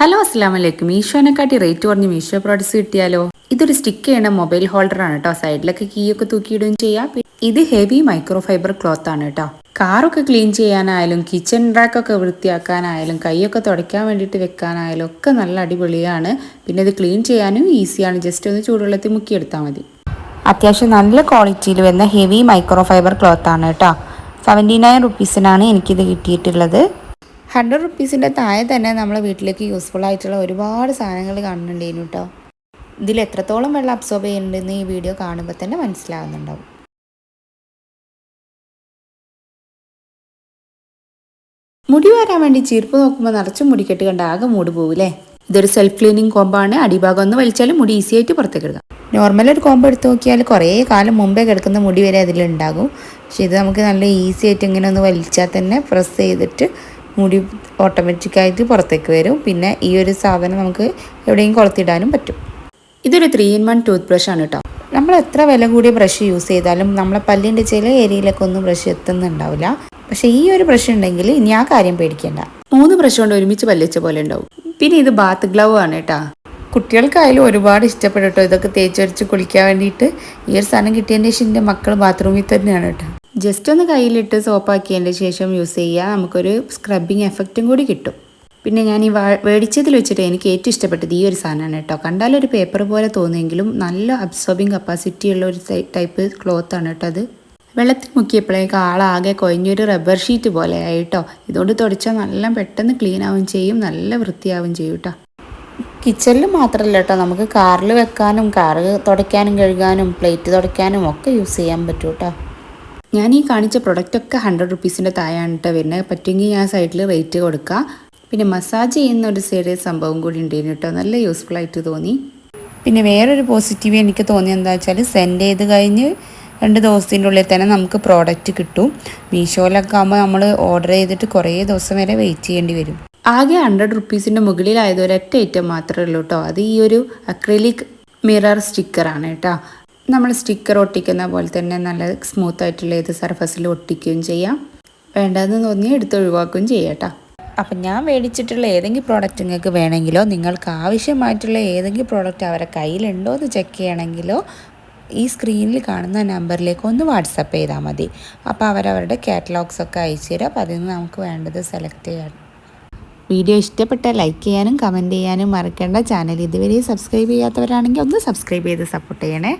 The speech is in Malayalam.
ഹലോ അസ്സാം വലൈക്കും മീഷോനെക്കാട്ടി റേറ്റ് കുറഞ്ഞ് മീഷോ പ്രോഡക്ട്സ് കിട്ടിയാലോ? ഇതൊരു സ്റ്റിക്ക് ചെയ്യണ മൊബൈൽ ഹോൾഡർ ആണ് കേട്ടോ സൈഡിലൊക്കെ കീയൊക്കെ തൂക്കിയിടുകയും ചെയ്യാം. ഇത് ഹെവി മൈക്രോ ഫൈബർ ക്ലോത്ത് ആണ് കേട്ടോ കാറൊക്കെ ക്ലീൻ ചെയ്യാനായാലും കിച്ചൺ റാക്കൊക്കെ വൃത്തിയാക്കാനായാലും കൈയൊക്കെ തുടയ്ക്കാൻ വേണ്ടിയിട്ട് വെക്കാനായാലും ഒക്കെ നല്ല അടിപൊളിയാണ്. പിന്നെ ഇത് ക്ലീൻ ചെയ്യാനും ഈസിയാണ് ജസ്റ്റ് ഒന്ന് ചൂടുവെള്ളത്തിൽ മുക്കിയെടുത്താൽ മതി. അത്യാവശ്യം നല്ല ക്വാളിറ്റിയിൽ വരുന്ന ഹെവി മൈക്രോ ഫൈബർ ക്ലോത്ത് ആണ് കേട്ടോ സെവന്റി നയൻ റുപ്പീസിനാണ് എനിക്കിത് കിട്ടിയിട്ടുള്ളത്. ഹൺഡ്രഡ് റുപ്പീസിന്റെ താഴെ തന്നെ നമ്മളെ വീട്ടിലേക്ക് യൂസ്ഫുൾ ആയിട്ടുള്ള ഒരുപാട് സാധനങ്ങൾ കാണുന്നുണ്ടേനു കേട്ടോ ഇതിൽ എത്രത്തോളം വെള്ളം അബ്സോർബ് ചെയ്യുന്നുണ്ടെന്ന് ഈ വീഡിയോ കാണുമ്പോൾ തന്നെ മനസ്സിലാവുന്നുണ്ടാവും. മുടി വരാൻ വേണ്ടി ചീർപ്പ് നോക്കുമ്പോൾ നിറച്ച് മുടിക്കെട്ട് കണ്ട ആകെ മൂട് പോവില്ലേ? ഇതൊരു സെൽഫ് ക്ലീനിങ് കോമ്പാണ് അടിഭാഗം ഒന്ന് വലിച്ചാലും മുടി ഈസി ആയിട്ട് പുറത്തേക്ക് എടുക്കാം നോർമൽ ഒരു കോമ്പ് എടുത്ത് നോക്കിയാൽ കുറേ കാലം മുമ്പേ കിടക്കുന്ന മുടി വരെ അതിലുണ്ടാകും. പക്ഷെ ഇത് നമുക്ക് നല്ല ഈസി ആയിട്ട് ഇങ്ങനെ ഒന്ന് വലിച്ചാൽ തന്നെ പ്രസ് ചെയ്തിട്ട് മുടി ഓട്ടോമാറ്റിക്കായിട്ട് പുറത്തേക്ക് വരും. പിന്നെ ഈ ഒരു സാധനം നമുക്ക് എവിടെയും കൊളുത്തിടാനും പറ്റും. ഇതൊരു three in one tooth brush ആണ് കേട്ടോ നമ്മൾ എത്ര വില കൂടിയ ബ്രഷ് യൂസ് ചെയ്താലും നമ്മളെ പല്ലിന്റെ ചില ഏരിയയിലൊക്കെ ഒന്നും ബ്രഷ് എത്തുന്നുണ്ടാവില്ല. പക്ഷേ ഈ ഒരു ബ്രഷ് ഉണ്ടെങ്കിൽ ഇനി ആ കാര്യം പേടിക്കേണ്ട. മൂന്ന് ബ്രഷ് കൊണ്ട് ഒരുമിച്ച് പല്ലിച്ച പോലെ ഉണ്ടാവും. പിന്നെ ഇത് ബാത്ത് ഗ്ലൗ ആണ് കേട്ടാ കുട്ടികൾക്കായാലും ഒരുപാട് ഇഷ്ടപ്പെടും കേട്ടോ ഇതൊക്കെ തേച്ചൊരച്ച് കുളിക്കാൻ വേണ്ടിയിട്ട്. ഈ ഒരു സാധനം കിട്ടിയതിന്റെ ശേഷം എന്റെ മക്കൾ ബാത്റൂമിൽ തന്നെയാണ് കേട്ടോ ജസ്റ്റ് ഒന്ന് കയ്യിലിട്ട് സോപ്പാക്കിയതിന്റെ ശേഷം യൂസ് ചെയ്യുക നമുക്കൊരു സ്ക്രബിങ് എഫക്റ്റും കൂടി കിട്ടും. പിന്നെ ഞാൻ ഈ മേടിച്ചതിൽ വെച്ചിട്ട് എനിക്ക് ഏറ്റവും ഇഷ്ടപ്പെട്ടത് ഈ ഒരു സാധനമാണ് കേട്ടോ. ഒരു പേപ്പർ പോലെ തോന്നിയെങ്കിലും നല്ല അബ്സോർബിങ് കപ്പാസിറ്റി ഉള്ള ഒരു ടൈപ്പ് ക്ലോത്ത് ആണ് കേട്ടോ അത്. വെള്ളത്തിൽ മുക്കിയപ്പോഴേക്ക് ആളാകെ കൊഴിഞ്ഞൊരു റബ്ബർ ഷീറ്റ് പോലെ ആയിട്ടോ ഇതുകൊണ്ട് തുടച്ചാൽ നല്ല പെട്ടെന്ന് ക്ലീൻ ആവുകയും ചെയ്യും നല്ല വൃത്തിയാവുകയും ചെയ്യും കേട്ടോ. കിച്ചണിൽ മാത്രമല്ല കേട്ടോ. നമുക്ക് കാറിൽ വെക്കാനും കാറ് തുടയ്ക്കാനും കഴുകാനും പ്ലേറ്റ് തുടയ്ക്കാനും ഒക്കെ യൂസ് ചെയ്യാൻ പറ്റും കേട്ടോ. ഞാൻ ഈ കാണിച്ച പ്രൊഡക്റ്റൊക്കെ ഹൺഡ്രഡ് റുപ്പീസിന്റെ താഴെയാണ് കേട്ടോ വരുന്നത് പറ്റുമെങ്കിൽ ഞാൻ സൈഡിൽ റേറ്റ് കൊടുക്കുക പിന്നെ മസാജ് ചെയ്യുന്ന ഒരു സൈഡ് സംഭവം കൂടി ഉണ്ടായിരുന്നു കേട്ടോ. നല്ല യൂസ്ഫുൾ ആയിട്ട് തോന്നി. പിന്നെ വേറൊരു പോസിറ്റീവ് എനിക്ക് തോന്നിയത് എന്താ വെച്ചാൽ സെൻഡ് ചെയ്ത് കഴിഞ്ഞ് രണ്ട് ദിവസത്തിന്റെ ഉള്ളിൽ തന്നെ നമുക്ക് പ്രോഡക്റ്റ് കിട്ടും. മീഷോയിലൊക്കെ ആകുമ്പോൾ നമ്മൾ ഓർഡർ ചെയ്തിട്ട് കുറേ ദിവസം വരെ വെയിറ്റ് ചെയ്യേണ്ടി വരും. ആകെ ഹൺഡ്രഡ് റുപ്പീസിന്റെ മുകളിലായത് ഒരൊറ്റ ഐറ്റം മാത്രമേ ഉള്ളൂ കേട്ടോ. അത് ഈ ഒരു അക്രിലിക് മിറർ സ്റ്റിക്കറാണ് കേട്ടോ. നമ്മൾ സ്റ്റിക്കർ ഒട്ടിക്കുന്ന പോലെ തന്നെ നല്ല സ്മൂത്ത് ആയിട്ടുള്ള ഏത് സർഫസിൽ ഒട്ടിക്കുകയും ചെയ്യാം. വേണ്ടതെന്ന് തോന്നി എടുത്ത് ഒഴിവാക്കുകയും ചെയ്യാം അപ്പം ഞാൻ മേടിച്ചിട്ടുള്ള ഏതെങ്കിലും പ്രോഡക്റ്റ് നിങ്ങൾക്ക് വേണമെങ്കിലോ നിങ്ങൾക്ക് ആവശ്യമായിട്ടുള്ള ഏതെങ്കിലും പ്രോഡക്റ്റ് അവരെ കയ്യിലുണ്ടോ എന്ന് ചെക്ക് ചെയ്യണമെങ്കിലോ ഈ സ്ക്രീനിൽ കാണുന്ന നമ്പറിലേക്ക് ഒന്ന് വാട്സപ്പ് ചെയ്താൽ മതി. അപ്പോൾ അവരവരുടെ കാറ്റലോഗ്സ് ഒക്കെ അയച്ചു തരും. അപ്പോൾ അതിൽ നിന്ന് നമുക്ക് വേണ്ടത് സെലക്ട് ചെയ്യാം. വീഡിയോ ഇഷ്ടപ്പെട്ട ലൈക്ക് ചെയ്യാനും കമന്റ് ചെയ്യാനും മറക്കേണ്ട. ചാനൽ ഇതുവരെ സബ്സ്ക്രൈബ് ചെയ്യാത്തവരാണെങ്കിൽ ഒന്ന് സബ്സ്ക്രൈബ് ചെയ്ത് സപ്പോർട്ട് ചെയ്യണേ.